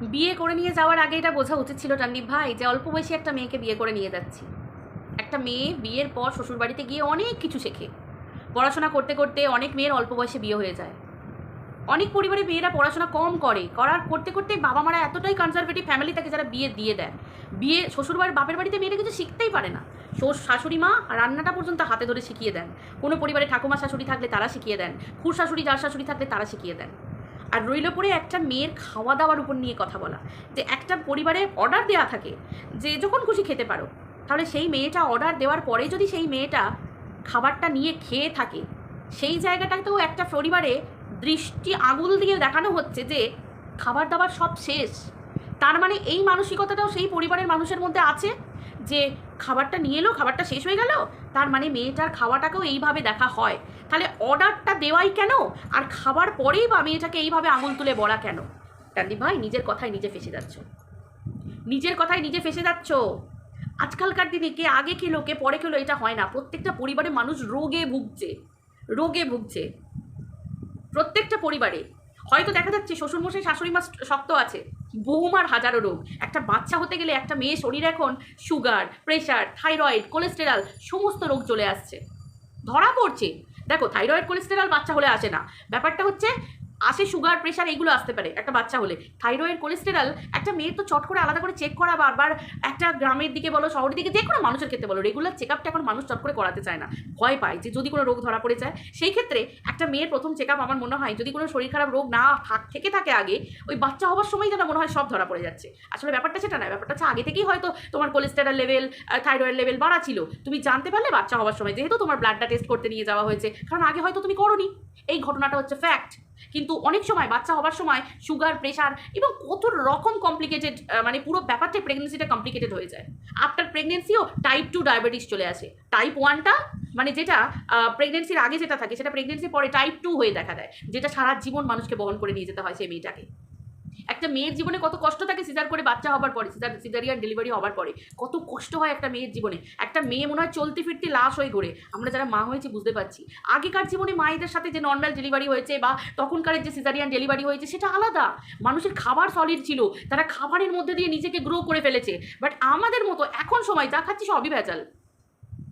বিয়ে করে নিয়ে যাওয়ার আগে এটা বোঝা উচিত ছিল টান্ডিপ ভাই যে অল্প বয়সী একটা মেয়েকে বিয়ে করে নিয়ে যাচ্ছি। একটা মেয়ে বিয়ের পর শ্বশুরবাড়িতে গিয়ে অনেক কিছু শেখে। পড়াশোনা করতে করতে অনেক মেয়ের অল্প বয়সে বিয়ে হয়ে যায়। অনেক পরিবারে মেয়েরা পড়াশোনা কম করে। করার করতে করতে বাবা মারা এতটাই কনজারভেটিভ ফ্যামিলি থাকে যারা বিয়ে দিয়ে দেয়। বিয়ে শ্বশুরবাড়ির বাপের বাড়িতে মেয়েরা কিছু শিখতেই পারে না। শাশুড়ি মা রান্নাটা পর্যন্ত হাতে ধরে শিখিয়ে দেন। কোনো পরিবারে ঠাকুমা, শাশুড়ি থাকলে তারা শিখিয়ে দেন। খুর শাশুড়ি, যার শাশুড়ি থাকলে তারা শিখিয়ে দেন। আর রইল পরে একটা মেয়ের খাওয়া দাওয়ার উপর নিয়ে কথা বলা। যে একটা পরিবারে অর্ডার দেওয়া থাকে, যে যখন খুশি খেতে পারো। তাহলে সেই মেয়েটা অর্ডার দেওয়ার পরে যদি সেই মেয়েটা খাবারটা নিয়ে খেয়ে থাকে, সেই জায়গাটাতেও একটা পরিবারে দৃষ্টি আঙুল দিয়ে দেখানো হচ্ছে যে খাবার দাবার সব শেষ। তার মানে এই মানসিকতাটাও সেই পরিবারের মানুষের মধ্যে আছে যে খাবারটা নিয়ে এলো, খাবারটা শেষ হয়ে গেল তার মানে মেয়েটার খাওয়াটাকেও এইভাবে দেখা হয়। তাহলে অর্ডারটা দেওয়াই কেন? আর খাবার পরেই বা মেয়েটাকে এইভাবে আঙুল তুলে বলা কেন? টান্দি ভাই, নিজের কথায় নিজে ফেসে যাচ্ছ। নিজের কথায় নিজে ফেসে যাচ্ছ। আজকালকার দিনে কে আগে খেলো, কে পরে খেলো, এটা হয় না। প্রত্যেকটা পরিবারে মানুষ রোগে ভুগছে। রোগে ভুগছে। প্রত্যেকটা পরিবারে। হয়তো দেখা যাচ্ছে শ্বশুরমশাই শাশুড়ি মা শক্ত আছে। বহুমার হাজারো রোগ। একটা বাচ্চা হতে গেলে একটা মেয়ে শরীর এখন সুগার প্রেশার থাইরয়েড কোলেস্টেরল সমস্ত রোগ চলে আসছে। ধরা পড়ছে। দেখো থাইরয়েড কোলেস্টেরল বাচ্চা হলে আসে না। ব্যাপারটা হচ্ছে আসে সুগার প্রেশার এইগুলো আসতে পারে একটা বাচ্চা হলে। থাইরয়েড কোলেস্টেরল একটা মেয়ের তো চট করে আলাদা করে চেক করা বারবার একটা গ্রামের দিকে বলো, শহরের দিকে যে কোনো মানুষের ক্ষেত্রে বলো রেগুলার চেক আপটা এখন মানুষ চট করে করাতে চায় না। ভয় পায় যে যদি কোনো রোগ ধরা পড়ে যায়। সেই ক্ষেত্রে একটা মেয়ের প্রথম চেক আমার মনে হয় যদি কোনো শরীর খারাপ রোগ না থাক, থেকে আগে, ওই বাচ্চা হওয়ার সময় যেন মনে হয় সব ধরা পড়ে যাচ্ছে। আসলে ব্যাপারটা সেটা না, ব্যাপারটা হচ্ছে আগে থেকেই হয়তো তোমার কোলেস্টেরল লেভেল থাইরয়েড লেভেল বাড়া ছিল তুমি জানতে পারলে বাচ্চা হওয়ার সময়, যেহেতু তোমার ব্লাডটা টেস্ট করতে নিয়ে যাওয়া হয়েছে। কারণ আগে হয়তো তুমি করোনি। এই ঘটনাটা হচ্ছে ফ্যাক্ট কিন্তু অনেক সময় বাচ্চা হবার সময় সুগার প্রেশার এবং কত রকম কমপ্লিকেটেড মানে পুরো ব্যাপারটাই প্রেগনেন্সিটা কমপ্লিকেটেড হয়ে যায়। আফটার প্রেগনেন্সিও টাইপ টু ডায়াবেটিস চলে আসে। টাইপ ওয়ানটা মানে যেটা প্রেগনেন্সির আগে যেটা থাকে, সেটা প্রেগনেন্সির পরে টাইপ টু হয়ে দেখা দেয়, যেটা সারা জীবন মানুষকে বহন করে নিয়ে যেতে হয় সেই মেয়েটাকে। একটা মেয়ের জীবনে কত কষ্ট থাকে সিজার করে বাচ্চা হবার পরে সিজার সিজারিয়ান ডেলিভারি হবার পরে, কত কষ্ট হয় একটা মেয়ের জীবনে। একটা মেয়ে মনে হয় চলতে ফিরতে লাশ হয়ে ঘুরে। আমরা যারা মা হয়েছি বুঝতে পারছি। আগেকার জীবনে মায়েদের সাথে যে নর্মাল ডেলিভারি হয়েছে বা তখনকারের যে সিজারিয়ান ডেলিভারি হয়েছে, সেটা আলাদা। মানুষের খাবার সলিড ছিল, তারা খাবারের মধ্যে দিয়ে নিজেকে গ্রো করে ফেলেছে। বাট আমাদের মতো এখন সময় যা খাচ্ছি সবই ভেজাল।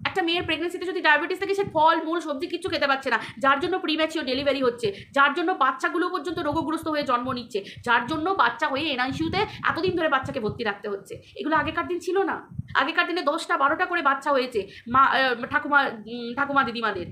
একটা মেয়ের প্রেগনেন্সিতে যদি ডায়াবেটিস থাকে, সে ফল, মূল, সবজি কিছু খেতে পারছে না। যার জন্য প্রিম্যাচিও ডেলিভারি হচ্ছে, যার জন্য বাচ্চাগুলো পর্যন্ত রোগগ্রস্ত হয়ে জন্ম নিচ্ছে, যার জন্য বাচ্চা হয়ে এনআইসিউতে এতদিন ধরে বাচ্চাকে ভর্তি রাখতে হচ্ছে। এগুলো আগেকার দিন ছিল না। আগেকার দিনে দশটা, বারোটা করে বাচ্চা হয়েছে, মা ঠাকুমা ঠাকুমা দিদিমাদের।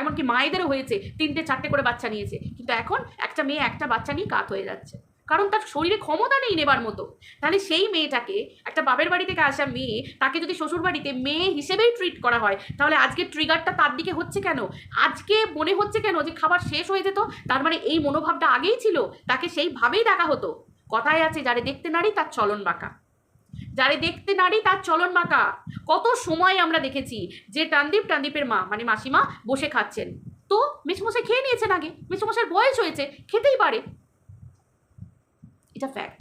এমনকি মায়েদেরও হয়েছে, তিনটে, চারটে করে বাচ্চা নিয়েছে। কিন্তু এখন একটা মেয়ে, একটা বাচ্চা নিয়ে কাত হয়ে যাচ্ছে। কারণ তার শরীরে ক্ষমতা নেই নেবার মতো। তাহলে সেই মেয়েটাকে, একটা বাপের বাড়ি থেকে আসা মেয়ে, তাকে যদি শ্বশুর বাড়িতে মেয়ে হিসেবেই ট্রিট করা হয়, তাহলে আজকে ট্রিগারটা তার দিকে হচ্ছে কেন? আজকে মনে হচ্ছে কেন যে খাবার শেষ হয়ে যেত? তার মানে এই মনোভাবটা আগেই ছিল? তাকে সেইভাবেই দেখা হতো? কথায় আছে, যারে দেখতে নারী, তার চলন বাঁকা। যারে দেখতে নারী, তার চলন বাঁকা। কত সময় আমরা দেখেছি যে টানদীপ টানদীপের মা মানে মাসিমা, বসে খাচ্ছেন। তো মেসমশাই খেয়ে নিয়েছেন আগে। মেসমশাইয়ের বয়স হয়েছে, খেতেই পারে। এটা ফ্যাক্ট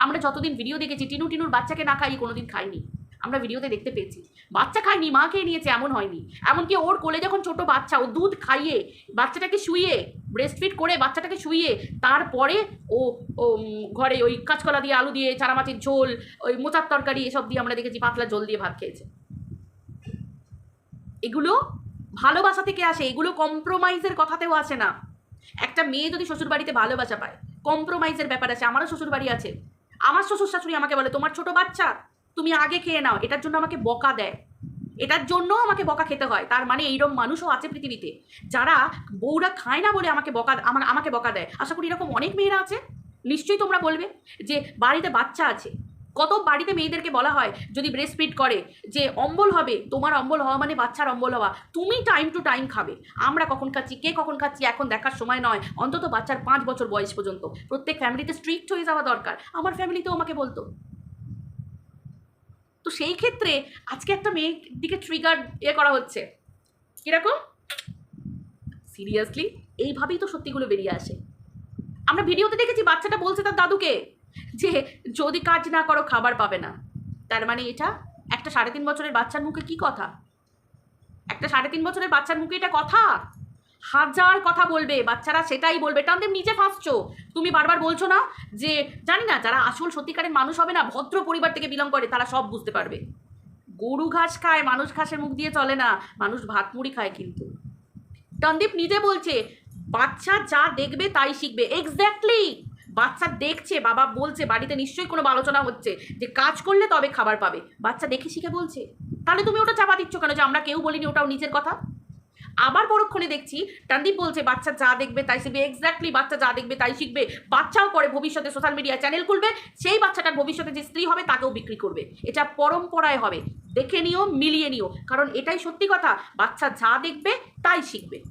আমরা যতদিন ভিডিও দেখেছি, টিনু টিনুর বাচ্চাকে না খাইয়ে কোনোদিন খাইনি। আমরা ভিডিওতে দেখতে পেয়েছি। বাচ্চা খায়নি মা খেয়ে নিয়েছে, এমন হয়নি। এমনকি ওর কোলে যখন ছোট বাচ্চা, ও দুধ খাইয়ে, বাচ্চাটাকে শুইয়ে ব্রেস্টফিট করে বাচ্চাটাকে শুইয়ে, তারপরে ও ও ঘরে ওই কাঁচকলা দিয়ে আলু দিয়ে চারা মাছের ঝোল, ওই মোচার তরকারি, এসব দিয়ে আমরা দেখেছি, পাতলা জল দিয়ে ভাত খেয়েছে। এগুলো ভালোবাসা থেকে আসে, এগুলো কম্প্রোমাইজের কথাতেও আসে না। একটা মেয়ে যদি শ্বশুর বাড়িতে ভালোবাসা পায় কম্প্রোমাইজের ব্যাপার আছে, আমারও শ্বশুর বাড়ি আছে। আমার শ্বশুর শাশুড়ি আমাকে বলে, তোমার ছোট বাচ্চা, তুমি আগে খেয়ে নাও, এটার জন্য আমাকে বকা দেয়। এটার জন্য আমাকে বকা খেতে হয়, তার মানে এইরকম মানুষও আছে পৃথিবীতে। যারা বউরা খায় না বলে আমাকে বকা, আমার, আমাকে বকা দেয়। আশা করি এরকম অনেক মেয়েরা আছে, নিশ্চয়ই তোমরা বলবে যে বাড়িতে বাচ্চা আছে। কত বাড়িতে মেয়েদেরকে বলা হয়, যদি ব্রেস্ট ফিড করে, যে অম্বল হবে, তোমার অম্বল হওয়া মানে বাচ্চার অম্বল হওয়া, তুমি টাইম টু টাইম খাবে। আমরা কখন খাচ্ছি, কে কখন খাচ্ছি, এখন দেখার সময় নয়, অন্তত বাচ্চার পাঁচ বছর বয়স পর্যন্ত। প্রত্যেক ফ্যামিলিতে স্ট্রিক্ট হয়ে যাওয়া দরকার। আমার ফ্যামিলিতেও আমাকে বলতো। তো সেই ক্ষেত্রে আজকে একটা মেয়ের দিকে ট্রিগার ইয়ে করা হচ্ছে। কীরকম? সিরিয়াসলি এইভাবেই তো সত্যিগুলো বেরিয়ে আসে। আমরা ভিডিওতে দেখেছি, বাচ্চাটা বলছে তার দাদুকে যে যদি কাজ না করো, খাবার পাবে না। তার মানে এটা একটা সাড়ে তিন বছরের বাচ্চার মুখে কি কথা? একটা সাড়ে তিন বছরের বাচ্চার মুখে এটা কথা? হাজার কথা বলবে, বাচ্চারা সেটাই বলবে। টানদেব নিজে ফাঁসছো। তুমি বারবার বলছো না যে, জানি না, যারা আসল সত্যিকারের মানুষ হবে না, ভদ্র পরিবার থেকে বিলং করে, তারা সব বুঝতে পারবে। গরু ঘাস খায়, মানুষ ঘাসের মুখ দিয়ে চলে না, মানুষ ভাত মুড়ি খায় কিন্তু। টনদীপ নিজে বলছে, বাচ্চা যা দেখবে তাই শিখবে। এক্স্যাক্টলি বাচ্চা দেখছে, বাবা বলছে, বাড়িতে নিশ্চয়ই কোনো আলোচনা হচ্ছে যে কাজ করলে তবে খাবার পাবে। বাচ্চা দেখে শিখে বলছে। তাহলে তুমি ওটা চাপা দিচ্ছ কেন যে আমরা কেউ বলিনি ওটাও নিজের কথা? আবার পরক্ষণে দেখছি টানদীপ বলছে, বাচ্চা যা দেখবে তাই শিখবে। এক্স্যাক্টলি বাচ্চা যা দেখবে তাই শিখবে। বাচ্চাও পরে ভবিষ্যতে সোশ্যাল মিডিয়া চ্যানেল খুলবে। সেই বাচ্চাটার ভবিষ্যতে যে স্ত্রী হবে তাকেও বিক্রি করবে। এটা পরম্পরায় হবে। দেখে নিও, মিলিয়ে নিও। কারণ এটাই সত্যি কথা। বাচ্চা যা দেখবে তাই শিখবে।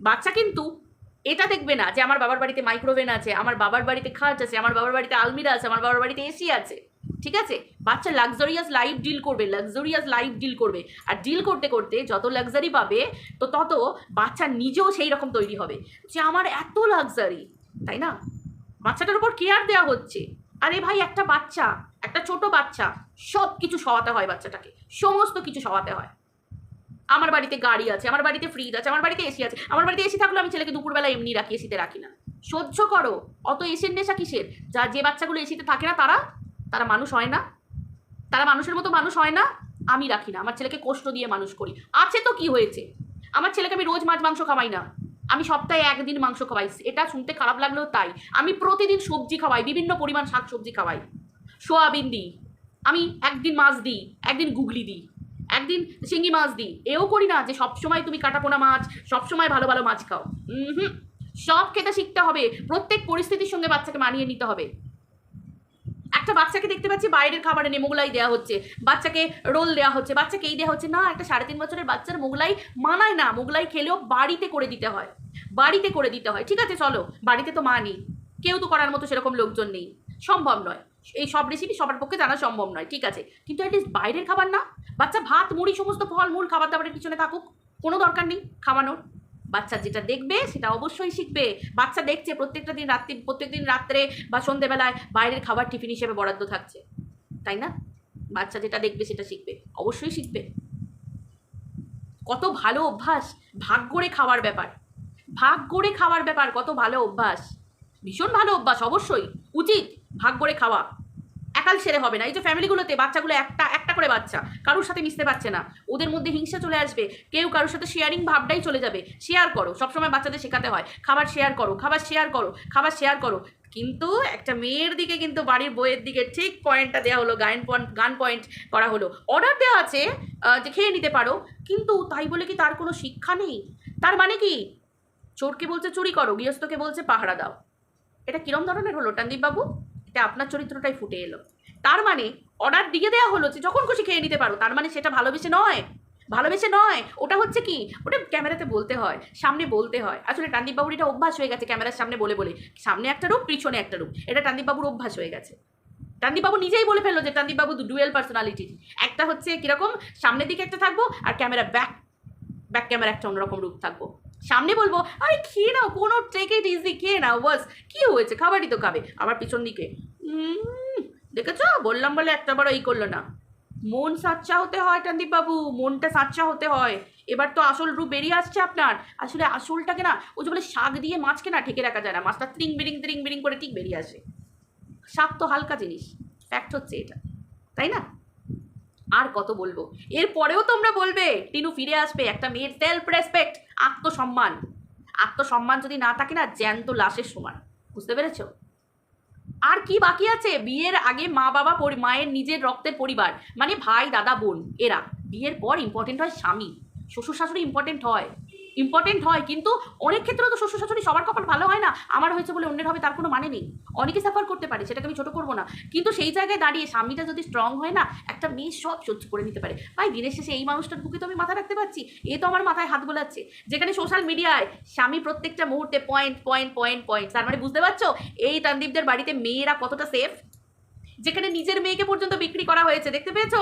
বাচ্চা কিন্তু এটা দেখবে না যে আমার বাবার বাড়িতে মাইক্রোওভেন আছে, আমার বাবার বাড়িতে খাট আছে, আমার বাবার বাড়িতে আলমিরা আছে, আমার বাবার বাড়িতে এসি আছে, ঠিক আছে? বাচ্চা লাক্সারিয়াস লাইফ ডিল করবে লাক্সারিয়াস লাইফ ডিল করবে। আর ডিল করতে করতে যত লাক্সারি পাবে, তো তত বাচ্চা নিজেও সেই রকম তৈরি হবে যে আমার এত লাক্সারি তাই না? বাচ্চাটার উপর কেয়ার দেওয়া হচ্ছে। আরে ভাই, একটা বাচ্চা, একটা ছোট বাচ্চা সব কিছু সওয়াতে হয় বাচ্চাটাকে, সমস্ত কিছু সওয়াতে হয়। আমার বাড়িতে গাড়ি আছে, আমার বাড়িতে ফ্রিজ আছে, আমার বাড়িতে এসি আছে, আমার বাড়িতে এসি থাকলে আমি ছেলেকে দুপুরবেলা এমনি রাখি এসিতে রাখি না। সহ্য করো, অত এসির নেশা কিসের? যা, যে বাচ্চাগুলো এসিতে থাকে না, তারা তারা মানুষ হয় না। তারা মানুষের মতো মানুষ হয় না, আমি রাখি না। আমার ছেলেকে কষ্ট দিয়ে মানুষ করি। আছে তো কি হয়েছে? আমার ছেলেকে আমি রোজ মাছ, মাংস খাওয়াই না। আমি সপ্তাহে একদিন মাংস খাওয়াই। এটা শুনতে খারাপ লাগলেও তাই। আমি প্রতিদিন সবজি খাওয়াই, বিভিন্ন পরিমাণ শাক সবজি খাওয়াই। সোয়াবিন দিই। আমি একদিন মাছ দিই, একদিন গুগলি দিই। একদিন শিঙ্গি মাছ দিই। এও করি না যে সবসময় তুমি কাটাপোনা মাছ, সবসময় ভালো ভালো মাছ খাও। হুম সব খেতে শিখতে হবে। প্রত্যেক পরিস্থিতির সঙ্গে বাচ্চাকে মানিয়ে নিতে হবে। একটা বাচ্চাকে দেখতে পাচ্ছি বাইরের খাবার এনে মোগলাই দেওয়া হচ্ছে। বাচ্চাকে রোল দেওয়া হচ্ছে, বাচ্চাকে এই দেওয়া হচ্ছে। না, একটা সাড়ে তিন বছরের বাচ্চার মোগলাই মানায় না। মোগলাই খেলেও বাড়িতে করে দিতে হয়। বাড়িতে করে দিতে হয়। ঠিক আছে, চলো। বাড়িতে তো মা নেই। কেউ তো করার মতো সেরকম লোকজন নেই। সম্ভব নয়। এই সব রেসিপি সবার পক্ষে জানা সম্ভব নয়, ঠিক আছে? কিন্তু অ্যাটলিস্ট বাইরের খাবার না। বাচ্চা ভাত, মুড়ি, সমস্ত ফল, মূল খাবার দাবারের পিছনে থাকুক, কোনো দরকার নেই খাওয়ানোর। বাচ্চা যেটা দেখবে, সেটা অবশ্যই শিখবে। বাচ্চা দেখছে প্রত্যেকটা দিন রাত্রি প্রত্যেকদিন রাত্রে বা সন্ধেবেলায় বাইরের খাবার টিফিন হিসেবে বরাদ্দ থাকছে। তাই না? বাচ্চা যেটা দেখবে, সেটা শিখবে। অবশ্যই শিখবে। কত ভালো অভ্যাস, ভাগ করে খাওয়ার ব্যাপার। ভাগ করে খাওয়ার ব্যাপার, কত ভালো অভ্যাস। ভীষণ ভালো অভ্যাস, অবশ্যই। উচিত। ভাগ করে খাওয়া। একাল সেরে হবে না। এই যে ফ্যামিলিগুলোতে বাচ্চাগুলো একটা একটা করে বাচ্চা, কারোর সাথে মিশতে পারছে না। ওদের মধ্যে হিংসা চলে আসবে। কেউ কারোর সাথে শেয়ারিং ভাবটাই চলে যাবে। শেয়ার করো। সবসময় বাচ্চাদের শেখাতে হয়। খাবার শেয়ার করো, খাবার শেয়ার করো, খাবার শেয়ার করো। কিন্তু একটা মেয়ের দিকে কিন্তু বাড়ির বইয়ের দিকে ঠিক পয়েন্টটা দেওয়া হলো, গান পয়েন্ট গান পয়েন্ট করা হলো। অর্ডার দেওয়া আছে যে খেয়ে নিতে পারো। কিন্তু তাই বলে কি তার কোনো শিক্ষা নেই? তার মানে কি? চোরকে বলছে চুরি করো, গৃহস্থকে বলছে পাহারা দাও। এটা কিরম ধরনের হলো বাবু এটা আপনার চরিত্রটাই ফুটে এলো। তার মানে অর্ডার দিয়ে দেওয়া হলো যে যখন খুশি খেয়ে নিতে পারো, তার মানে সেটা ভালোবেসে নয়। ভালোবেসে নয়। ওটা হচ্ছে কি? ওটা ক্যামেরাতে বলতে হয়, সামনে বলতে হয়। আসলে টান্দিপবাবুর এটা অভ্যাস হয়ে গেছে ক্যামেরার সামনে বলে বলে। সামনে একটা রূপ পিছনে একটা রূপ এটা টান্দিপবাবুর অভ্যাস হয়ে গেছে। টান্দীপ বাবু নিজেই বলে ফেলল যে টান্দীপ বাবু ডুয়েল পার্সোনালিটি একটা হচ্ছে কীরকম, সামনের দিকে একটা থাকব আর ক্যামেরা ব্যাক ব্যাক ক্যামেরা একটা অন্যরকম রূপ থাকব। সামনে বলব, আরে, খেয়ে নাও, কোনো টেক ইজি খেয়ে নাও, বাস, কি হয়েছে, খাবারই তো খাবে। আবার পিছন দিকে দেখেছ? বললাম বলে একটা বড় এই করল না। মন সাচ্চা হতে হয় বাবু, মনটা সাচ্চা হতে হয়। এবার তো আসল রূপ বেরিয়ে আসছে আপনার। আসলে আসলটাকে না, ওই যে বলে শাক দিয়ে মাছকে না ঠেকে রাখা যায় না, মাছটা ত্রিং বিরিং ত্রিং বিরিং করে ঠিক বেরিয়ে আসে। শাক তো হালকা জিনিস ফ্যাক্ট হচ্ছে এটা, তাই না? আর কত বলব? এরপরেও তোমরা বলবে, টিনু ফিরে আসবে, একটা মেয়ের সেলফ রেসপেক্ট আত্মসম্মান। আত্মসম্মান যদি না থাকে না, জ্যান্ত লাশের সমান। বুঝতে পেরেছ? আর কি বাকি আছে? বিয়ের আগে মা বাবা মায়ের নিজের রক্তের পরিবার মানে ভাই, দাদা, বোন, এরা। বিয়ের পর ইম্পর্টেন্ট হয় স্বামী। শ্বশুর শাশুড়ি ইম্পর্টেন্ট হয়। ইম্পর্টেন্ট হয়, কিন্তু অনেক ক্ষেত্রে তো শ্বশুর শাশুড়ি সবার কপাল ভালো হয় না। আমার হয়েছে বলে অন্যের হবে তার কোনো মানে নেই। অনেকে সাফার করতে পারে, সেটাকে আমি ছোট করব না। কিন্তু সেই জায়গায় দাঁড়িয়ে স্বামীটা যদি স্ট্রং হয় না, একটা মেয়ে সব সহ্য করে নিতে পারে। ভাই, দিনের শেষে এই মানুষটার বুকে তো আমি মাথা রাখতে পারছি। এ তো আমার মাথায় হাত গোলাচ্ছে যেখানে সোশ্যাল মিডিয়ায় স্বামী প্রত্যেকটা মুহূর্তে পয়েন্ট পয়েন্ট পয়েন্ট পয়েন্ট তার মানে বুঝতে পারছ? এই তানদীপদের বাড়িতে মেয়েরা কতটা সেফ যেখানে নিজের মেয়েকে পর্যন্ত বিক্রি করা হয়েছে, দেখতে পেয়েছ?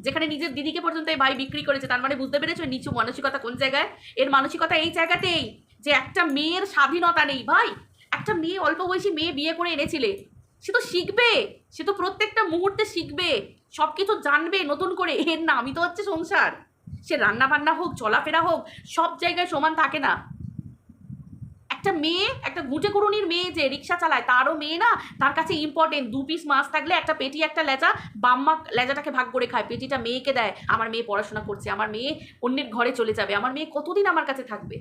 যেখানে নিজের দিদিকে পর্যন্ত এই ভাই বিক্রি করেছে, তার মানে বুঝতে পেরেছ নিচু মানসিকতা কোন জায়গায়? এর মানসিকতা এই জায়গাতেই যে একটা মেয়ের স্বাধীনতা নেই। ভাই, একটা মেয়ে, অল্প বয়সী মেয়ে বিয়ে করে এনেছিলে, সে তো শিখবে, সে তো প্রত্যেকটা মুহূর্তে শিখবে সব কিছু জানবে নতুন করে। এর নামই তো হচ্ছে সংসার। সে রান্না বান্না হোক, চলাফেরা হোক, সব জায়গায় সমান থাকে না। একটা মেয়ে, একটা ঘুঁটে করুনির মেয়ে যে রিক্সা চালায়, তারও মেয়ে না, তার কাছে ইম্পর্টেন্ট দু পিস মাছ থাকলে একটা পেটি, একটা লেজা বাম্মা লেজাটাকে ভাগ করে খায়, পেটিটা মেয়েকে দেয়, আমার মেয়ে পড়াশোনা করছে, আমার মেয়ে অন্যের ঘরে চলে যাবে, আমার মেয়ে কতদিন আমার কাছে থাকবে?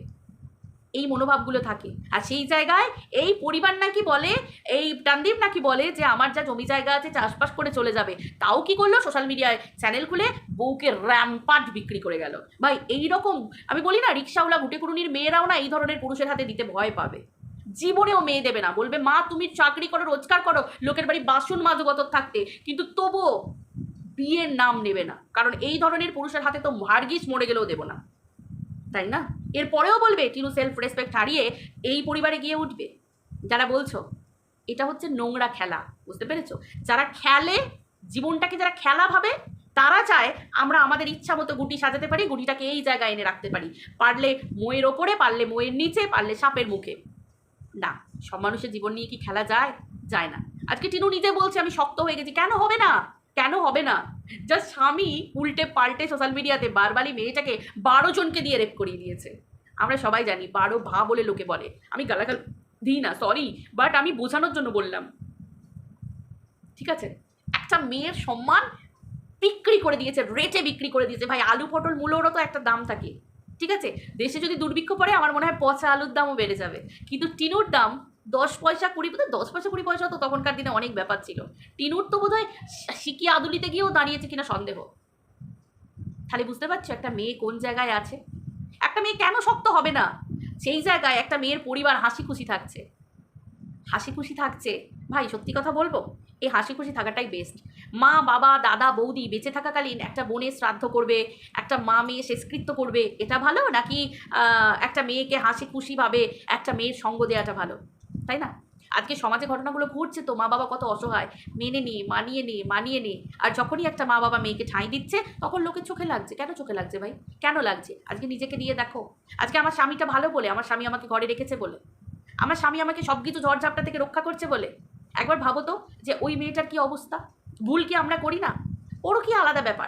এই মনোভাবগুলো থাকে। আর সেই জায়গায় এই পরিবার নাকি বলে, এই টানদীপ নাকি বলে যে, আমার যা জমি জায়গা আছে, চাষবাস করে চলে যাবে। তাও কি করল? সোশ্যাল মিডিয়ায় চ্যানেল খুলে বউকে র্যাম্পাট বিক্রি করে গেল। ভাই এই রকম আমি বলি না, রিক্সাওয়ালা গুটে মেয়েরাও না এই ধরনের পুরুষের হাতে দিতে ভয় পাবে। জীবনেও মেয়ে দেবে না। বলবে, মা, তুমি চাকরি করো, রোজগার করো, লোকের বাড়ি বাসন মাজগত থাকতে। কিন্তু তবুও বিয়ের নাম নেবে না। কারণ এই ধরনের পুরুষের হাতে তো ভার্গিস মরে গেলেও দেবো না। তাই না? এরপরেও বলবে, টিনু সেলফ রেসপেক্ট হারিয়ে এই পরিবারে গিয়ে উঠবে। যারা বলছো, এটা হচ্ছে নোংরা খেলা, বুঝতে পেরেছ? যারা খেলে, জীবনটাকে যারা খেলা ভাবে, তারা চায় আমরা আমাদের ইচ্ছা মতো গুটি সাজাতে পারি, গুটিটাকে এই জায়গায় এনে রাখতে পারি। পারলে মোয়ের ওপরে, পারলে মোয়ের নিচে, পারলে সাপের মুখে। না, সব মানুষের জীবন নিয়ে কি খেলা যায়? যায় না। আজকে টিনু নিজে বলছে, আমি শক্ত হয়ে গেছি। কেন হবে না? কেন হবে না? জাস্ট স্বামী উল্টে পাল্টে সোশ্যাল মিডিয়াতে বারবারই মেয়েটাকে বারো জনকে দিয়ে রেপ করিয়ে দিয়েছে। আমরা সবাই জানি, বারো ভা বলে লোকে বলে। আমি গালাগাল দিই না সরি বাট আমি বোঝানোর জন্য বললাম। ঠিক আছে? একটা মেয়ের সম্মান বিক্রি করে দিয়েছে রেটে বিক্রি করে দিয়েছে। ভাই, আলু, পটল, মূলরও তো একটা দাম থাকে। ঠিক আছে? দেশে যদি দুর্ভিক্ষ পড়ে, আমার মনে হয় পচা আলুর দামও বেড়ে যাবে। কিন্তু টিনুর দাম দশ পয়সা কুড়ি দশ পয়সা কুড়ি পয়সা তো তখনকার দিনে অনেক ব্যাপার ছিল। টিনুর তো বোধহয় সিকি আদুলিতে গিয়েও দাঁড়িয়েছে কিনা সন্দেহ। তাহলে বুঝতে পারছ একটা মেয়ে কোন জায়গায় আছে? একটা মেয়ে কেন শক্ত হবে না? সেই জায়গায় একটা মেয়ের পরিবার হাসি খুশি থাকছে। হাসি খুশি থাকছে? ভাই, সত্যি কথা বলব? এই হাসি খুশি থাকাটাই বেস্ট মা, বাবা, দাদা, বৌদি বেঁচে থাকাকালীন একটা বোনের শ্রাদ্ধ করবে, একটা মা মেয়ে শেষকৃত্য করবে, এটা ভালো? নাকি একটা মেয়েকে হাসি খুশিভাবে একটা মেয়ের সঙ্গ দেওয়াটা ভালো? তাই না? আজকে সমাজে ঘটনাগুলো ঘটছে তো মা বাবা কত অসহায়। মেনে নে, মানিয়ে নে মানিয়ে নে। আর যখনই একটা মা বাবা মেয়েকে ঠাঁই দিচ্ছে, তখন লোকের চোখে লাগছে। কেন চোখে লাগছে ভাই? কেন লাগছে? আজকে নিজেকে দিয়ে দেখো। আজকে আমার স্বামীটা ভালো বলে, আমার স্বামী আমাকে ঘরে রেখেছে বলে। আমার স্বামী আমাকে সব কিছু ঝড়ঝাপটা থেকে রক্ষা করছে বলে। একবার ভাবো তো যে ওই মেয়েটার কি অবস্থা? ভুল কি আমরা করি না? ওরও কি আলাদা ব্যাপার?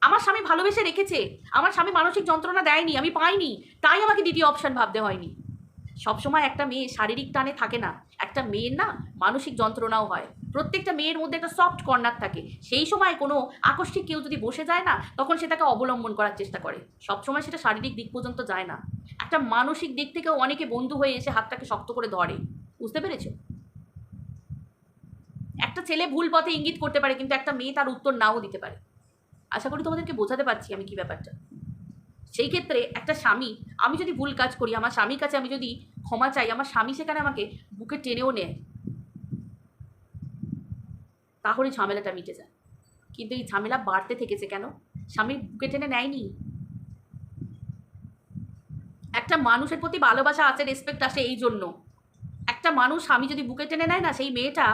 আমার স্বামী ভালোবেসে রেখেছে। আমার স্বামী মানসিক যন্ত্রণা দেয়নি, আমি পাইনি। তাই আমাকে দ্বিতীয় অপশন ভাবতে হয়নি। সবসময় একটা মেয়ে শারীরিক টানে থাকে না। একটা মেয়ের না মানসিক যন্ত্রণাও হয়। প্রত্যেকটা মেয়ের মধ্যে একটা সফট কর্নার থাকে। সেই সময় কোনো আকস্মিক কেউ যদি বসে যায় না, তখন সে তাকে অবলম্বন করার চেষ্টা করে। সবসময় সেটা শারীরিক দিক পর্যন্ত যায় না। একটা মানসিক দিক থেকেও অনেকে বন্ধু হয়ে এসে হাতটাকে শক্ত করে ধরে। বুঝতে পেরেছ? একটা ছেলে ভুল পথে ইঙ্গিত করতে পারে, কিন্তু একটা মেয়ে তার উত্তর নাও দিতে পারে। আশা করি তোমাদেরকে বোঝাতে পারছি আমি কি ব্যাপারটা। সেই ক্ষেত্রে একটা স্বামী, আমি যদি ভুল কাজ করি, আমার স্বামীর কাছে আমি যদি ক্ষমা চাই, আমার স্বামী সেখানে আমাকে বুকে টেনেও নেয়, তাহলে ঝামেলাটা মিটে যায়। কিন্তু এই ঝামেলা বাড়তে থেকেছে কেন? স্বামী বুকে টেনে নেয়নি। একটা মানুষের প্রতি ভালোবাসা আছে রেসপেক্ট আসে এই জন্য। একটা মানুষ স্বামী যদি বুকে টেনে নেয় না, সেই মেয়েটা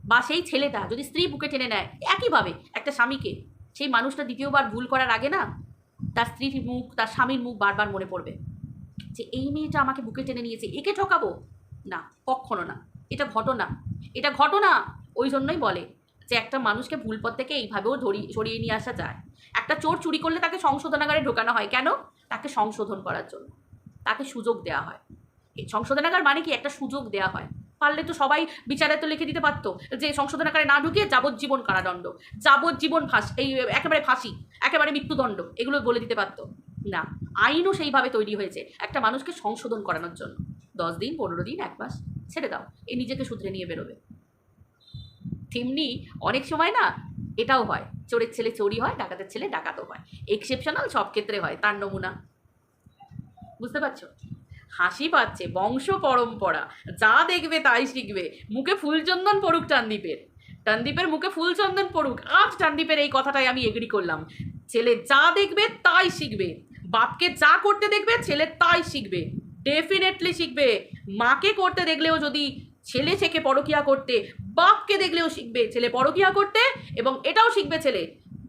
বা সেই ছেলেটা যদি স্ত্রী বুকে টেনে নেয়, একইভাবে একটা স্বামীকে, সেই মানুষটা দ্বিতীয়বার ভুল করার আগে না তার স্ত্রীর মুখ, তার স্বামীর মুখ বারবার মনে পড়বে। যে এই মেয়েটা আমাকে বুকে টেনে নিয়েছে, একে ঠকাবো? না, কখনো না। এটা ঘটনা। এটা ঘটনা! ওই জন্যই বলে যে একটা মানুষকে ভুল পথ থেকে এইভাবেও ধরি, সরিয়ে নিয়ে আসা যায়। একটা চোর চুরি করলে তাকে সংশোধনাগারে ঢোকানো হয়। কেন? তাকে সংশোধন করার জন্য। তাকে সুযোগ দেওয়া হয়। সংশোধনাগার মানে কি? একটা সুযোগ দেওয়া হয়। পারলে তো সবাই বিচারে তো লিখে দিতে পারতো যে সংশোধনাগারে না ঢুকিয়ে যাবজ্জীবন কারাদণ্ড। যাবজ্জীবন ফাঁস, এই একেবারে ফাঁসি, একেবারে মৃত্যুদণ্ড, এগুলো বলে দিতে পারতো। না, আইনও সেইভাবে তৈরি হয়েছে একটা মানুষকে সংশোধন করানোর জন্য। দশ দিন, পনেরো দিন, এক মাস, ছেড়ে দাও এই নিজেকে শুধরে নিয়ে বেরোবে। তেমনি অনেক সময় না এটাও হয়, চোরের ছেলে চোরই হয়, ডাকাতের ছেলে ডাকাতও হয়। এক্সেপশনাল সব ক্ষেত্রে হয়, তার নমুনা। বুঝতে পারছ? হাসি পাচ্ছে, বংশ পরম্পরা, যা দেখবে তাই শিখবে। মুখে ফুলচন্দন পড়ুক টানদীপের টানদীপের মুখে ফুলচন্দন পড়ুক, আজ টানদীপের এই কথাটাই আমি এগ্রি করলাম। ছেলে যা দেখবে তাই শিখবে, বাপকে যা করতে দেখবে ছেলে তাই শিখবে ডেফিনেটলি শিখবে। মাকে করতে দেখলেও যদি ছেলে শেখে পরকিয়া করতে, বাপকে দেখলেও শিখবে ছেলে পরকিয়া করতে এবং এটাও শিখবে ছেলে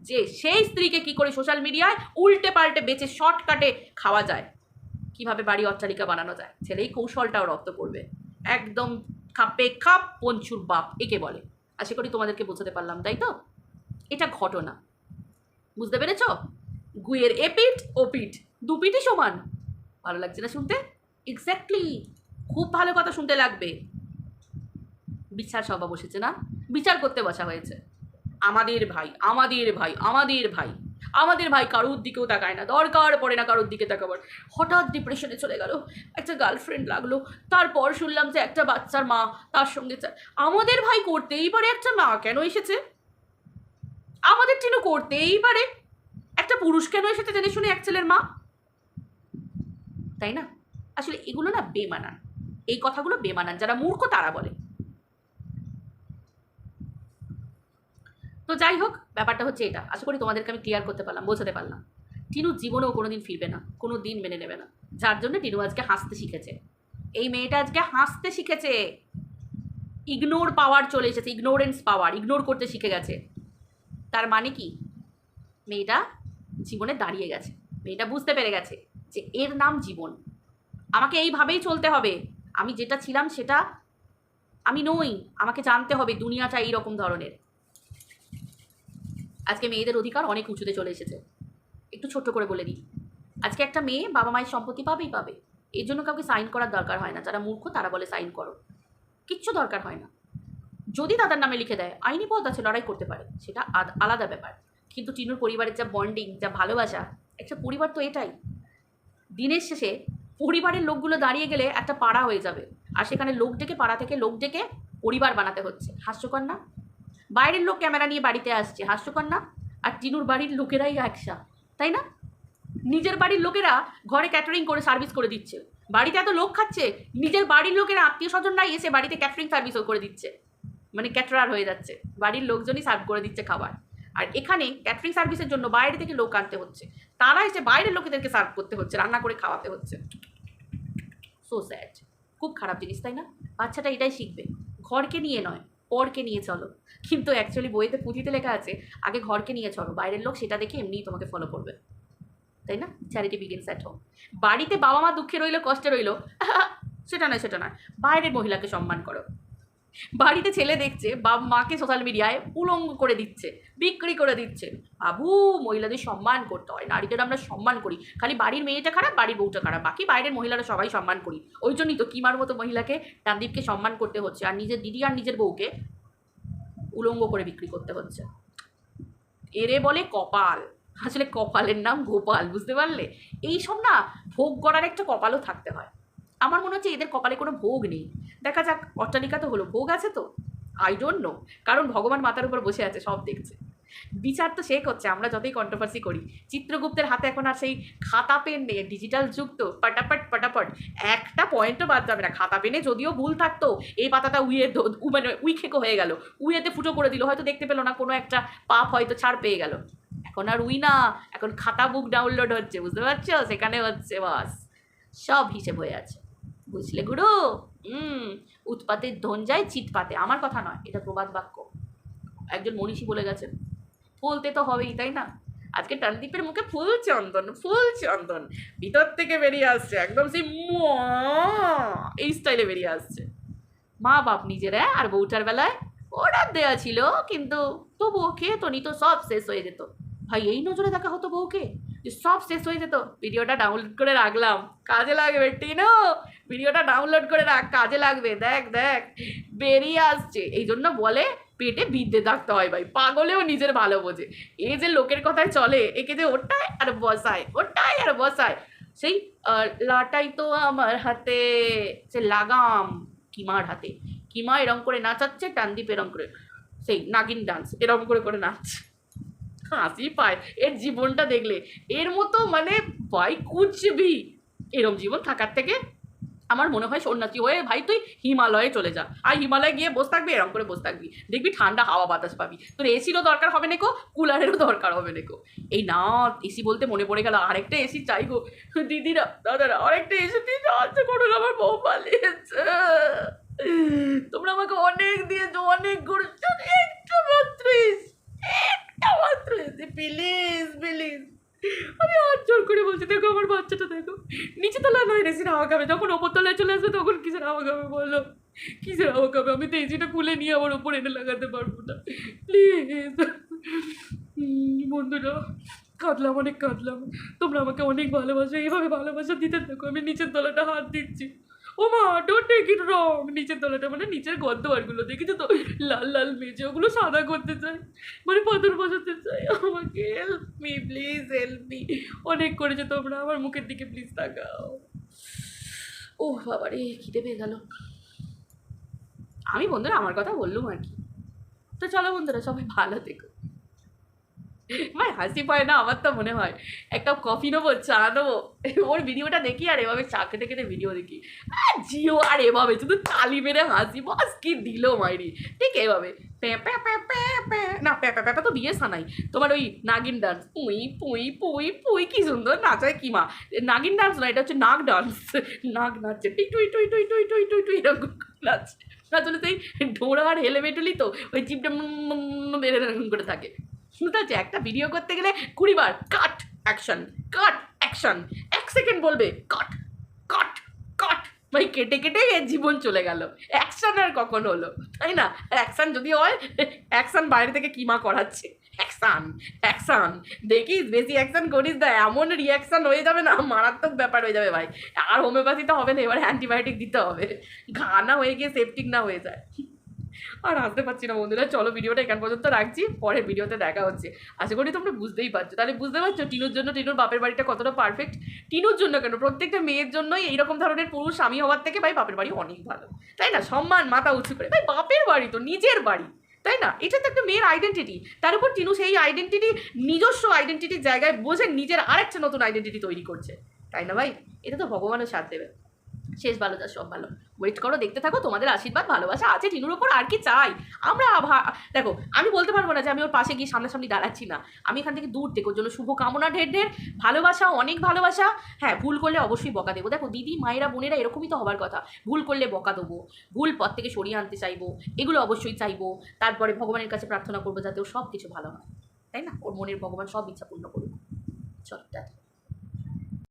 যে সেই স্ত্রীকে কি করে সোশ্যাল মিডিয়ায় উল্টে পাল্টে বেঁচে শর্টকাটে খাওয়া যায়। কীভাবে বাড়ি অট্টালিকা বানানো যায়। ছেলেই কৌশলটাও রপ্ত করবে। একদম খাপে খাপ, পঞ্চুর বাপ, একে বলে। আশা করি তোমাদেরকে বোঝাতে পারলাম, তাই তো? এটা ঘটনা। বুঝতে পেরেছ? গুয়ের এ পিঠ, ও পিঠ, দু পিঠই সমান। ভালো লাগছে না শুনতে? এক্স্যাক্টলি খুব ভালো কথা শুনতে লাগবে। বিচার সভা বসেছে না? বিচার করতে বসা হয়েছে। আমাদের ভাই আমাদের ভাই আমাদের ভাই। আমাদের ভাই কারোর দিকেও তাকায় না, দরকার পড়ে না কারোর দিকে তাকাবার। হঠাৎ ডিপ্রেশনে চলে গেল, একটা গার্লফ্রেন্ড লাগল, তারপর শুনলাম যে একটা বাচ্চার মা তার সঙ্গে আমাদের ভাই করতেই পারে একটা মা কেন এসেছে? আমাদের টিনু করতেই পারে, একটা পুরুষ কেন এসেছে জেনে শুনে এক ছেলের মা? তাই না? আসলে এগুলো না বেমানান, এই কথাগুলো বেমানান, যারা মূর্খ তারা বলে। তো যাই হোক, ব্যাপারটা হচ্ছে এটা। আশা করি তোমাদেরকে আমি ক্লিয়ার করতে পারলাম, বোঝাতে পারলাম। টিনু জীবনেও কোনো দিন ফিরবে না কোনো দিন মেনে নেবে না। যার জন্য টিনু আজকে হাসতে শিখেছে। এই মেয়েটা আজকে হাসতে শিখেছে। ইগনোর পাওয়ার চলে এসেছে ইগনোরেন্স পাওয়ার ইগনোর করতে শিখে গেছে। তার মানে কি? মেয়েটা জীবনে দাঁড়িয়ে গেছে। মেয়েটা বুঝতে পেরে গেছে যে এর নাম জীবন। আমাকে এইভাবেই চলতে হবে। আমি যেটা ছিলাম সেটা আমি নই, আমাকে জানতে হবে, দুনিয়াটা এইরকম ধরনের। আজকে মেয়েদের অধিকার অনেক উঁচুতে চলে এসেছে। একটু ছোট্ট করে বলে দিই। আজকে একটা মেয়ে বাবা মায়ের সম্পত্তি পাবেই পাবে। এর জন্য কাউকে সাইন করার দরকার হয় না। যারা মূর্খ, তারা বলে সাইন করো। কিচ্ছু দরকার হয় না। যদি দাদার নামে লিখে দেয়, আইনি পথ আছে, লড়াই করতে পারে। সেটা আলাদা ব্যাপার। কিন্তু টিনুর পরিবারের যা বন্ডিং যা ভালোবাসা, একটা পরিবার তো এটাই। দিনের শেষে পরিবারের লোকগুলো দাঁড়িয়ে গেলে একটা পাড়া হয়ে যাবে। আর সেখানে লোক ডেকে, পাড়া থেকে লোক ডেকে পরিবার বানাতে হচ্ছে। হাস্যকর না? বাইরের লোক ক্যামেরা নিয়ে বাড়িতে আসছে। হাস্যকর না? আর টিনুর বাড়ির লোকেরাই একসা, তাই না? নিজের বাড়ির লোকেরা ঘরে ক্যাটারিং করে সার্ভিস করে দিচ্ছে। বাড়িতে এত লোক খাচ্ছে, নিজের বাড়ির লোকেরা আত্মীয় স্বজনরাই এসে বাড়িতে ক্যাটারিং সার্ভিসও করে দিচ্ছে। মানে ক্যাটারার হয়ে যাচ্ছে। বাড়ির লোকজনই সার্ভ করে দিচ্ছে খাবার। আর এখানে ক্যাটারিং সার্ভিসের জন্য বাইরে থেকে লোক আনতে হচ্ছে। তারা এসে বাইরের লোকেদেরকে সার্ভ করতে হচ্ছে, রান্না করে খাওয়াতে হচ্ছে। সো স্যাড খুব খারাপ জিনিস, তাই না? বাচ্চাটা এটাই শিখবে। ঘরকে নিয়ে নয় পরকে নিয়ে চলো। কিন্তু অ্যাকচুয়ালি বইতে পুঁথিতে লেখা আছে, আগে ঘরকে নিয়ে চলো, বাইরের লোক সেটা দেখে এমনিই তোমাকে ফলো করবে। তাই না? চ্যারিটি বিগিনস অ্যাট হোম বাড়িতে বাবা মা দুঃখে রইল, কষ্টে রইল, সেটা নয় সেটা নয়। বাইরের মহিলাকে সম্মান করো। বাড়িতে ছেলে দেখছে বাবা মাকে সোশ্যাল মিডিয়ায় উলঙ্গ করে দিচ্ছে, বিক্রি করে দিচ্ছে। বাবু, মহিলাদের সম্মান করতে হয় নারীদের আমরা সম্মান করি। খালি বাড়ির মেয়েটা খারাপ, বাড়ির বউটা খারাপ। বাকি বাইরের মহিলারা সবাই সম্মান করি। ওই জন্যই তো কিমার মতো মহিলাকে টানদীপকে সম্মান করতে হচ্ছে আর নিজের দিদি আর নিজের বউকে উলঙ্গ করে বিক্রি করতে হচ্ছে। এরে বলে কপাল। আসলে কপালের নাম গোপাল, বুঝতে পারলে? এইসব না ভোগ করার একটা কপালও থাকতে হয়। আমার মনে হচ্ছে এদের কপালে কোনো ভোগ নেই। দেখা যাক, অট্টালিকা তো হলো, ভোগ আছে তো? আই ডোন্ট নো কারণ ভগবান মাথার উপর বসে আছে, সব দেখছে। বিচার তো সে করছে আমরা যতই কন্ট্রোভার্সি করি। চিত্রগুপ্তের হাতে এখন আর সেই খাতা পেন নেই ডিজিটাল যুগ তো, পটাপট পটাপট। একটা পয়েন্টও বাদ যাবে না, খাতা পেনে যদিও ভুল থাকতো এই পাতাটা উইয়ে মানে উইখেকো হয়ে গেল। উইয়েতে ফুটো করে দিল, হয়তো দেখতে পেল না, কোনো একটা পাপ হয়তো ছাড় পেয়ে গেল। এখন আর উই না, এখন খাতা বুক ডাউনলোড হচ্ছে, বুঝতে পারছ? সেখানে হচ্ছে বাস, সব হিসেব হয়ে আছে। বুঝলে গুরু? হুম উৎপাতের ধন যায়, চিৎপাতে। আমার কথা নয়, এটা প্রবাদ বাক্য। একজন মনীষী বলে গেছেন ফুলতে তো হবেই, তাই না? আজকে টানদীপের মুখে ফুল চন্দন ফুল চন্দন। ভিতর থেকে বেরিয়ে আসছে, একদম সেই এই স্টাইলে বেরিয়ে আসছে। মা বাপ নিজেরা আর বউটার বেলায় অর্ডার দেওয়া ছিল, কিন্তু তবুও খেয়ে তো নিত, সব শেষ হয়ে যেত। ভাই, এই নজরে দেখা হতো বউকে, যে সব শেষ হয়ে যেত। ভিডিওটা ডাউনলোড করে রাখলাম। কাজে লাগবে, টিনো। ভিডিওটা ডাউনলোড করে রাখ, কাজে লাগবে। দেখ দেখ, বেরিয়ে আসছে। এই জন্য বলে পেটে বিদ্যে থাকতে হয় ভাই। পাগলেও নিজের ভালো বোঝে। এই যে লোকের কথায় চলে, একে যে ওটায় আর বসায়, ওটাই আর বসায়। সেই লাটাই তো আমার হাতে, সে লাগাম কিমার হাতে। কিমা এরম করে নাচাচ্ছে, টানদীপ এরম করে। সেই নাগিন ডান্স এরম করে করে নাচ। হাসি পায়। এর জীবনটা দেখলে। এর মতো মানে ভাই, কুচবি। এরম জীবন থাকার থেকে আমার মনে হয় সন্ন্যাসী হয়ে ভাই তুই হিমালয়ে চলে যা। আর হিমালয়ে গিয়ে বসে থাকবি, এরম করে বসে থাকবি। দেখবি ঠান্ডা হাওয়া বাতাস পাবি। তোর এসিরও দরকার হবে নাকো, কুলারেরও দরকার হবে নাকো। এই না এসি বলতে মনে পড়ে গেল, আরেকটা এসি চাই গো। দিদিরা দাদারা আরেকটা এসি দিয়ে সাহায্য করুন আমার বউ পালিয়েছে। তোমরা আমাকে অনেক দিয়েছ, অনেক করেছ একটা মাত্র একটা মাত্র প্লিজ প্লিজ আমি আর জোর করে বলছি, দেখো আমার বাচ্চাটা, দেখো। নিচে তলায় নয় রেসির হাওয়া খাবে যখন ওপর তলায় চলে আসবে, তখন কিসের হাওয়া খাবে বলো? কিসের হাওয়া খাবে আমি তো এসিটা খুলে নিয়ে আমার ওপর এনে লাগাতে পারব না। প্লিজ। বন্ধুরা, কাঁদলাম, অনেক কাঁদলাম। তোমরা আমাকে অনেক ভালোবাসো, এইভাবে ভালোবাসা দিতে থাকো। আমি নিচের তলাটা হাত দিচ্ছি। ও মা ডোন্ট টেক ইট রং নিচের তলাটা মানে নিচের গদ্দবারগুলো দেখেছ তো? লাল লাল মেজে ওগুলো সাদা করতে চাই। মানে পাথর বসাতে চাই। আমাকে help me please help me অনেক করেছ তোমরা, আমার মুখের দিকে প্লিজ তাকাও। ও বাবা রে খিদে পেয়ে গেল। আমি বন্ধুরা, আমার কথা বললুম আর কি। তো চলো বন্ধুরা, সবাই ভালো থেকো। ভাই, হাসি পায় না, আমার তো মনে হয়। এক কাপ কফি নেব, চা নেব। ওর ভিডিওটা দেখি আর এভাবে চা খেতে খেতে ভিডিও দেখি। আর জিও, আর এভাবে শুধু তালি মেরে হাসি বাস, কি দিল মাইরি। ঠিক এভাবে। না প্যাঁ প্যাঁ প্যাঁ তো বিয়ে সানাই। তোমার ওই নাগিন ডান্স পুই পুই পুই পুই, কি সুন্দর নাচায় কি মা। নাগিন ডান্স না, এটা হচ্ছে নাগ ডান্স নাগ নাচছে টি টুই টুই টুই টুই টুই টুই টুই, এরকম নাচছে আসলে সেই ঢোড়া আর হেলে মেটুলি তো ওই চিপটা বেড়ে করে থাকে। শুনতে হচ্ছে একটা ভিডিও করতে গেলে কুড়ি বার কাট অ্যাকশন কাট অ্যাকশন এক সেকেন্ড বলবে কাট কাট কাট ভাই কেটে কেটে জীবন চলে গেল। অ্যাকশন আর কখন হলো? তাই না? অ্যাকশন যদি হয় অ্যাকশন বাইরে থেকে কিমা করাচ্ছে? অ্যাকশন অ্যাকশন দেখিস, বেশি অ্যাকশন করিস দা এমন রিয়াকশন হয়ে যাবে না, মারাত্মক ব্যাপার হয়ে যাবে ভাই। আর হোমিওপ্যাথিতে হবে না, এবার অ্যান্টিবায়োটিক দিতে হবে। ঘা না হয়ে গিয়ে সেপটিক না হয়ে যায়। আর আসতে পারছি না, বন্ধুরা। চলো ভিডিওটা এখান পর্যন্ত রাখছি। পরের ভিডিওতে দেখা হচ্ছে। আশা করি তোমরা বুঝতেই পারছ। তাহলে বুঝতে পারছ, টিনুর জন্য টিনুর বাপের বাড়িটা কতটা পারফেক্ট টিনুর জন্য কেন? প্রত্যেকটা মেয়ের জন্যই এইরকম ধরনের পুরুষ স্বামী হওয়ার থেকে ভাই বাপের বাড়ি অনেক ভালো। তাই না? সম্মান মাথা উঁচু করে। ভাই, বাপের বাড়ি তো, নিজের বাড়ি। তাই না? এটা তো একটা মেয়ের আইডেন্টিটি তার উপর টিনু সেই আইডেন্টিটি নিজস্ব আইডেন্টিটির জায়গায় বোঝে নিজের আরেকটা নতুন আইডেন্টিটি তৈরি করছে। তাই না ভাই? এটা তো ভগবানের সাথ। দেবে শেষ ভালো যা সব ভালো। ওয়েট করো, দেখতে থাকো, তোমাদের আশীর্বাদ, ভালোবাসা আছে টিনুর ওপর আর কি চাই? আমরা দেখো, আমি বলতে পারব না যে আমি ওর পাশে গিয়ে সামনাসামনি দাঁড়াচ্ছি না। আমি এখান থেকে দূর থেকে, ওর জন্য শুভ কামনা ঢের ঢের। ভালোবাসা, অনেক ভালোবাসা। হ্যাঁ ভুল করলে অবশ্যই বকা দেবো। দেখো, দিদি, মায়েরা, বোনেরা এরকমই তো হবার কথা। ভুল করলে বকা দেবো। ভুল পথ থেকে সরিয়ে আনতে চাইব। এগুলো অবশ্যই চাইব। তারপরে ভগবানের কাছে প্রার্থনা করব যাতে ওর সব কিছু ভালো হয়। তাই না? ওর মনের ভগবান সব ইচ্ছা পূর্ণ করুক। চল